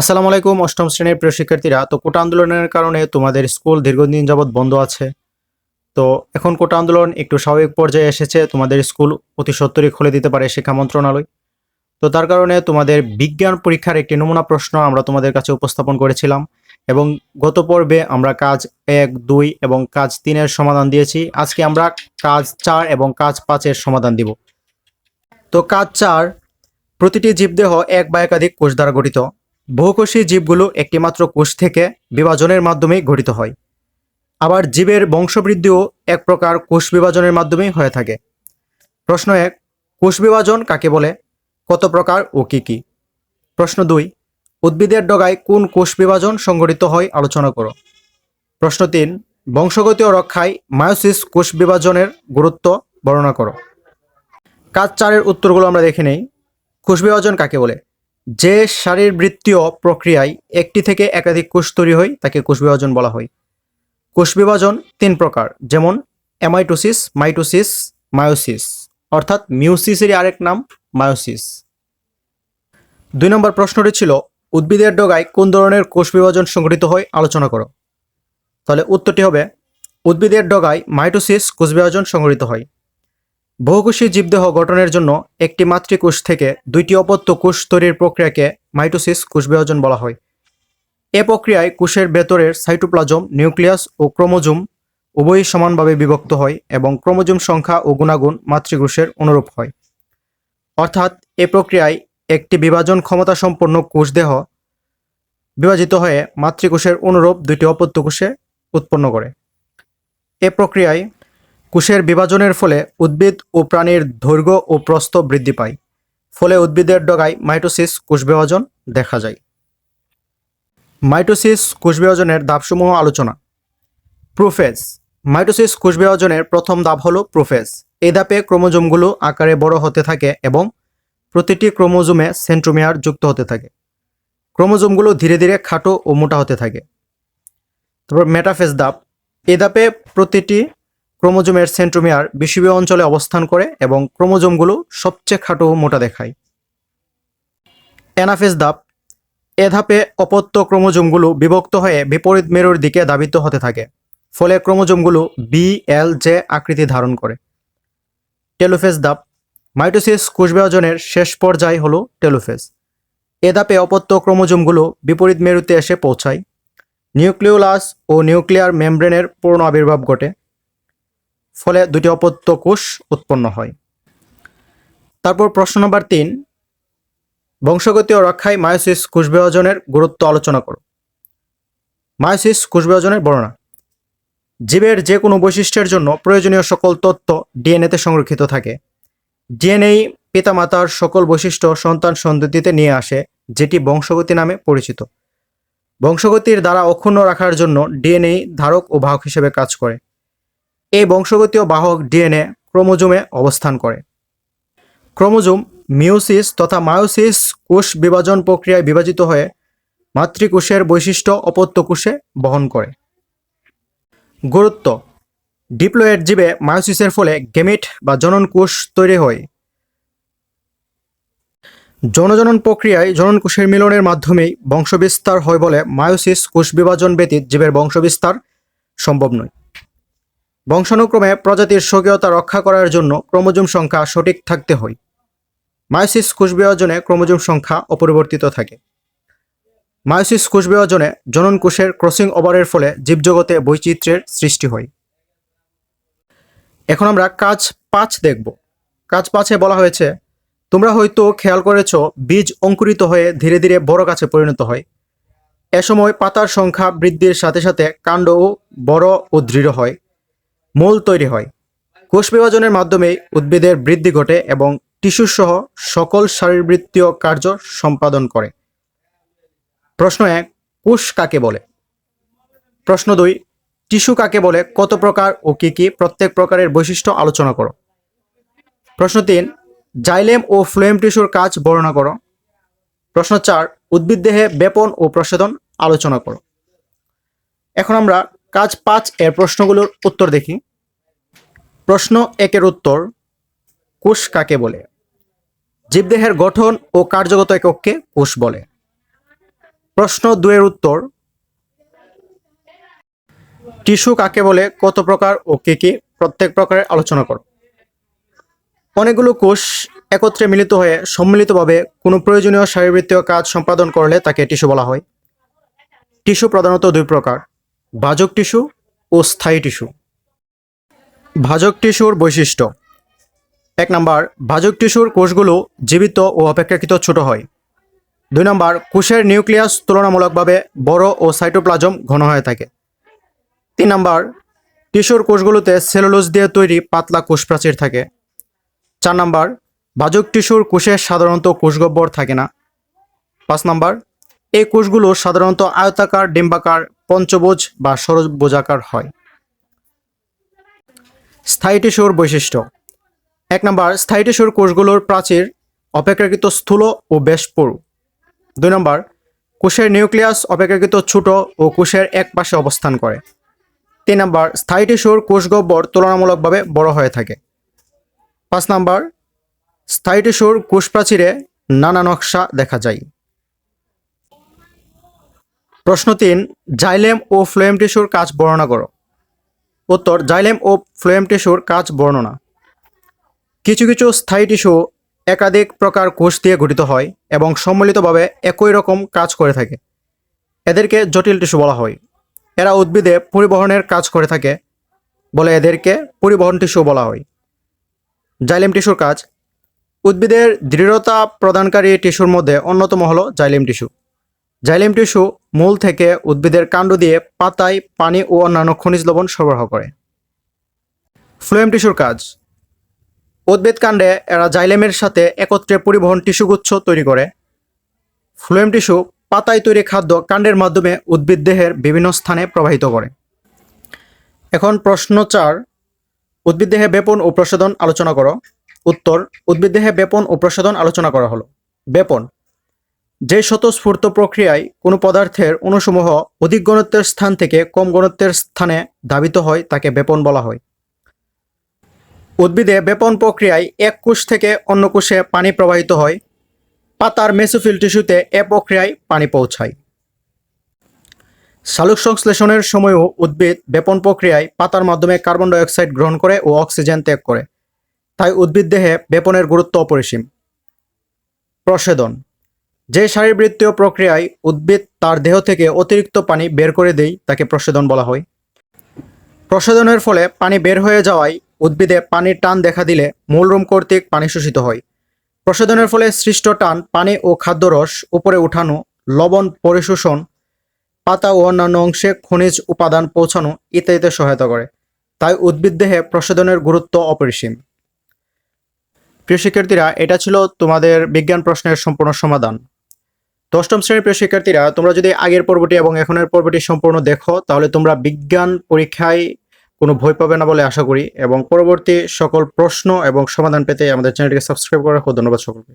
আসসালামু আলাইকুম, অষ্টম শ্রেণির প্রিয় শিক্ষার্থীরা। তো কোটা আন্দোলনের কারণে তোমাদের স্কুল দীর্ঘদিন যাবৎ বন্ধ আছে। তো এখন কোটা আন্দোলন একটু স্বাভাবিক পর্যায়ে এসেছে। তোমাদের স্কুল অতি সত্তরই খুলে দিতে পারে শিক্ষা মন্ত্রণালয়। তো তার কারণে তোমাদের বিজ্ঞান পরীক্ষার একটি নমুনা প্রশ্ন আমরা তোমাদের কাছে উপস্থাপন করেছিলাম এবং গত পর্বে আমরা কাজ এক, দুই এবং কাজ তিনের সমাধান দিয়েছি। আজকে আমরা কাজ চার এবং কাজ পাঁচের সমাধান দিব। তো কাজ চার, প্রতিটি জীবদেহ এক বা একাধিক কোষ দ্বারা গঠিত। বহুকোষী জীবগুলো একটিমাত্র কোষ থেকে বিভাজনের মাধ্যমে গঠিত হয়। আবার জীবের বংশবৃদ্ধিও এক প্রকার কোষ বিভাজনের মাধ্যমেই হয়ে থাকে। প্রশ্ন এক, কোষ বিভাজন কাকে বলে? কত প্রকার ও কী কী? প্রশ্ন দুই, উদ্ভিদের ডগায় কোন কোষ বিভাজন সংঘটিত হয় আলোচনা করো। প্রশ্ন তিন, বংশগতি ও রক্ষায় মায়োসিস কোষ বিভাজনের গুরুত্ব বর্ণনা করো। কাজ চারের উত্তরগুলো আমরা দেখে নেই। কোষ বিভাজন কাকে বলে? যে শারীরবৃত্তীয় প্রক্রিয়ায় একটি থেকে একাধিক কোষ তৈরি হয়, তাকে কোষ বিভাজন বলা হয়। কোষ বিভাজন তিন প্রকার, যেমন অ্যামাইটোসিস মাইটোসিস মায়োসিস অর্থাৎ মিউসিসেরই আরেক নাম মায়োসিস দুই নম্বর প্রশ্নটি ছিল, উদ্ভিদের ডগায় কোন ধরনের কোষ বিভাজন সংঘটিত হয়? আলোচনা করো। তাহলে উত্তরটি হবে, উদ্ভিদের ডগায় মাইটোসিস কোষ বিভাজন সংঘটিত হয়। বহুকোষী জীবদেহ গঠনের জন্য একটি মাতৃকোষ থেকে দুইটি অপত্য কোষ তৈরির প্রক্রিয়াকে মাইটোসিস কোষ বিভাজন বলা হয়। এ প্রক্রিয়ায় কোষের ভেতরের সাইটোপ্লাজম, নিউক্লিয়াস ও ক্রোমোজোম উভয়ই সমানভাবে বিভক্ত হয় এবং ক্রোমোজোম সংখ্যা ও গুণাগুণ মাতৃকোষের অনুরূপ হয়। অর্থাৎ এ প্রক্রিয়ায় একটি বিভাজন ক্ষমতা সম্পন্ন কোষ দেহ বিভাজিত হয়ে মাতৃকোষের অনুরূপ দুইটি অপত্য কোষে উৎপন্ন করে। এ প্রক্রিয়ায় কোষের বিভাজনের ফলে উদ্ভিদ ও প্রাণীর দৈর্ঘ্য ও প্রস্থ বৃদ্ধি পায়। ফলে উদ্ভিদের ডগায় মাইটোসিস কোষ বিভাজন দেখা যায়। মাইটোসিস কোষ বিভাজনের ধাপসমূহ আলোচনা। প্রোফেজ। মাইটোসিস কোষ বিভাজনের প্রথম ধাপ হলো প্রোফেজ। এই ধাপে ক্রোমোজোমগুলো আকারে বড় হতে থাকে এবং প্রতিটি ক্রোমোজোমে সেন্ট্রোমিয়ার যুক্ত হতে থাকে। ক্রোমোজোমগুলো ধীরে ধীরে খাটো ও মোটা হতে থাকে। তারপর মেটাফেজ ধাপ। এ ধাপে প্রতিটি ক্রোমোজোমের সেন্ট্রোমিয়ার বিষুবীয় অঞ্চলে অবস্থান করে এবং ক্রোমোজোমগুলো সবচেয়ে খাটো মোটা দেখায়। অ্যানাফেজ ধাপ এ ধাপে অপত্য ক্রোমোজোমগুলো বিভক্ত হয়ে বিপরীত মেরুর দিকে ধাবিত হতে থাকে, ফলে ক্রোমোজোমগুলো বি এল জে আকৃতি ধারণ করে। টেলোফেজ ধাপ মাইটোসিস কোষ বিভাজনের শেষ পর্যায় হলো টেলোফেজ। এ ধাপে অপত্য ক্রোমোজোমগুলো বিপরীত মেরুতে এসে পৌঁছায়। নিউক্লিওলাস ও নিউক্লিয়ার মেমব্রেনের পূর্ণ আবির্ভাব ঘটে। ফলে দুটি অপত্য কোষ উৎপন্ন হয়। তারপর প্রশ্ন নম্বর তিন, বংশগতি ও রক্ষায় মায়োসিস কোষ বিভাজনের গুরুত্ব আলোচনা করো। মায়োসিস কোষ বিভাজনের বর্ণনা, জীবের যে কোনো বৈশিষ্ট্যের জন্য প্রয়োজনীয় সকল তথ্য ডিএনএতে সংরক্ষিত থাকে। ডিএনএ পিতামাতার সকল বৈশিষ্ট্য সন্তান সন্ততিতে নিয়ে আসে, যেটি বংশগতি নামে পরিচিত। বংশগতির দ্বারা অক্ষুণ্ণ রাখার জন্য ডিএনএ ধারক ও বাহক হিসেবে কাজ করে। এই বংশগতীয় বাহক ডিএনএ ক্রোমোজোমে অবস্থান করে। ক্রোমোজোম মিওসিস তথা মায়োসিস কোষ বিভাজন প্রক্রিয়ায় বিভাজিত হয়ে মাতৃকোষের বৈশিষ্ট্য অপত্য কোষে বহন করে। গুরুত্ব, ডিপ্লয়েড জীবে মায়োসিসের ফলে গেমিট বা জনন কোষ তৈরি হয়। জনজনন প্রক্রিয়ায় জনন কোষের মিলনের মাধ্যমেই বংশবিস্তার হয় বলে মায়োসিস কোষ বিভাজন ব্যতীত জীবের বংশবিস্তার সম্ভব নয়। বংশানুক্রমে প্রজাতির স্বকীয়তা রক্ষা করার জন্য ক্রোমোজোম সংখ্যা সঠিক থাকতে হয়। মায়োসিস কোষ বিভাজনে ক্রোমোজোম সংখ্যা অপরিবর্তিত থাকে। মায়োসিস কোষ বিভাজনে জনন কোষের ক্রসিং ওভারের ফলে জীবজগতে বৈচিত্র্যের সৃষ্টি হয়। এখন আমরা কাজ পাঁচ দেখব। কাজ পাঁচে বলা হয়েছে, তোমরা হয়তো খেয়াল করেছ, বীজ অঙ্কুরিত হয়ে ধীরে ধীরে বড় গাছে পরিণত হয়। এ সময় পাতার সংখ্যা বৃদ্ধির সাথে সাথে কাণ্ডও বড় ও দৃঢ় হয়। মূল তৈরি হয়। কোষ বিভাজনের মাধ্যমে উদ্ভিদের বৃদ্ধি ঘটে এবং টিস্যু সহ সকল শারীরবৃত্তীয় কার্য সম্পাদন করে। প্রশ্ন এক, কোষ কাকে বলে? প্রশ্ন দুই, টিস্যু কাকে বলে? কত প্রকার ও কি কি? প্রত্যেক প্রকারের বৈশিষ্ট্য আলোচনা করো। প্রশ্ন তিন, জাইলেম ও ফ্লোয়েম টিস্যুর কাজ বর্ণনা করো। প্রশ্ন চার, উদ্ভিদ দেহে বেপন ও প্রসাধন আলোচনা করো। এখন আমরা কাজ পাঁচ এর প্রশ্নগুলোর উত্তর দেখি। প্রশ্ন একের উত্তর, কোষ কাকে বলে? জীবদেহের গঠন ও কার্যগত এককে কোষ বলে। প্রশ্ন দুয়ের উত্তর, টিস্যু কাকে বলে, কত প্রকার ও কে কি, প্রত্যেক প্রকারের আলোচনা করো। অনেকগুলো কোষ একত্রে মিলিত হয়ে সম্মিলিতভাবে কোনো প্রয়োজনীয় শারীরবৃত্তীয় কাজ সম্পাদন করলে তাকে টিস্যু বলা হয়। টিস্যু প্রধানত দুই প্রকার। ভাজক টিস্যু ও স্থায়ী টিস্যু। ভাজক টিস্যুর বৈশিষ্ট্য। এক নম্বর, ভাজক টিস্যুর কোষগুলো জীবিত ও অপেক্ষাকৃত ছোট হয়। দুই নম্বর, কোষের নিউক্লিয়াস তুলনামূলকভাবে বড় ও সাইটোপ্লাজম ঘন হয়ে থাকে। তিন নম্বর, টিস্যুর কোষগুলোতে সেলুলোজ দিয়ে তৈরি পাতলা কোষ প্রাচীর থাকে। চার নম্বর, ভাজক টিস্যুর কোষে সাধারণত কোষগহ্বর থাকে না। পাঁচ নম্বর, এই কোষগুলো সাধারণত আয়তাকার, ডিম্বাকার পঞ্চভুজ বা ষড়ভুজাকার হয়। স্থায়ী টিস্যুর বৈশিষ্ট্য। এক নম্বর স্থায়ী টিস্যুর কোষগুলোর প্রাচীর অপেক্ষাকৃত স্থূল ও বেশ পুরু দুই নম্বর, কোষের নিউক্লিয়াস অপেক্ষাকৃত ছোট ও কোষের এক পাশে অবস্থান করে। তিন নম্বর স্থায়ী টিস্যুর কোষগহ্বর তুলনামূলকভাবে বড় হয়ে থাকে। পাঁচ নম্বর স্থায়ী টিস্যুর কোষ প্রাচীরে নানা নকশা দেখা যায়। প্রশ্ন তিন, জাইলেম ও ফ্লোয়েম টিস্যুর কাজ বর্ণনা করো। উত্তর, জাইলেম ও ফ্লোয়েম টিস্যুর কাজ বর্ণনা। কিছু কিছু স্থায়ী টিস্যু একাধিক প্রকার কোষ দিয়ে গঠিত হয় এবং সম্মিলিতভাবে একই রকম কাজ করে থাকে। এদেরকে জটিল টিস্যু বলা হয়। এরা উদ্ভিদে পরিবহনের কাজ করে থাকে বলে এদেরকে পরিবহন টিস্যু বলা হয়। জাইলেম টিস্যুর কাজ। উদ্ভিদের দৃঢ়তা প্রদানকারী টিস্যুর মধ্যে অন্যতম হলো জাইলেম টিস্যু। জাইলেম টিস্যু মূল থেকে উদ্ভিদের কাণ্ড দিয়ে পাতায় পানি ও অন্যান্য খনিজ লবণ সরবরাহ করে। ফ্লোয়েম টিস্যুর কাজ। উদ্ভিদ কাণ্ডে এরা জাইলেমের সাথে একত্রে পরিবহন টিস্যুগুচ্ছ তৈরি করে। ফ্লোয়েম টিস্যু পাতায় তৈরি খাদ্য কাণ্ডের মাধ্যমে উদ্ভিদ দেহের বিভিন্ন স্থানে প্রবাহিত করে। এখন প্রশ্ন চার, উদ্ভিদ দেহে বেপন ও প্রসাধন আলোচনা করো। উত্তর, উদ্ভিদ দেহে বেপন ও প্রসাধন আলোচনা করা হলো। বেপন যে স্বতঃস্ফূর্ত প্রক্রিয়ায় কোনো পদার্থের অণুসমূহ অধিক ঘনত্বের স্থান থেকে কম ঘনত্বের স্থানে ধাবিত হয়, তাকে বেপন বলা হয়। উদ্ভিদে বেপন প্রক্রিয়ায় এক কোষ থেকে অন্য কোষে পানি প্রবাহিত হয়। পাতার মেসোফিল টিস্যুতে এ প্রক্রিয়ায় পানি পৌঁছায়। শালুক সংশ্লেষণের সময়ও উদ্ভিদ বেপন প্রক্রিয়ায় পাতার মাধ্যমে কার্বন ডাইঅক্সাইড গ্রহণ করে ও অক্সিজেন ত্যাগ করে। তাই উদ্ভিদ দেহে বেপনের গুরুত্ব অপরিসীম। প্রসেদন যে শারীরবৃত্তীয় প্রক্রিয়ায় উদ্ভিদ তার দেহ থেকে অতিরিক্ত পানি বের করে দেয়, তাকে প্রসেদন বলা হয়। প্রসেদনের ফলে পানি বের হয়ে যাওয়ায় উদ্ভিদে পানির টান দেখা দিলে মূলরুম কর্তৃক পানি শোষিত হয়। প্রসেদনের ফলে সৃষ্ট টান পানি ও খাদ্যরস, উপরে উঠানো, লবণ পরিশোষণ, পাতা ও অন্যান্য অংশে খনিজ উপাদান পৌঁছানো ইত্যাদিতে সহায়তা করে। তাই উদ্ভিদ দেহে প্রসেদনের গুরুত্ব অপরিসীম। প্রিয় শিক্ষার্থীরা, এটা ছিল তোমাদের বিজ্ঞান প্রশ্নের সম্পূর্ণ সমাধান। অষ্টম শ্রেণির প্রিয় শিক্ষার্থীরা, তোমরা যদি আগের পর্বটি এবং এখনের পর্বটি সম্পূর্ণ দেখো, তাহলে তোমরা বিজ্ঞান পরীক্ষায় কোনো ভয় পাবে না বলে আশা করি। এবং পরবর্তী সকল প্রশ্ন এবং সমাধান পেতে আমাদের চ্যানেলটিকে সাবস্ক্রাইব করার ধন্যবাদ সকলকে।